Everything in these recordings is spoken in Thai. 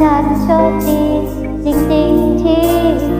ฉันโชคดีจริงๆที่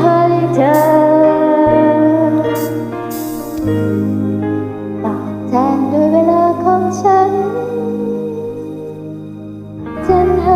ให้เธอ ตอบแทนด้วยเวลาของฉันฉันให้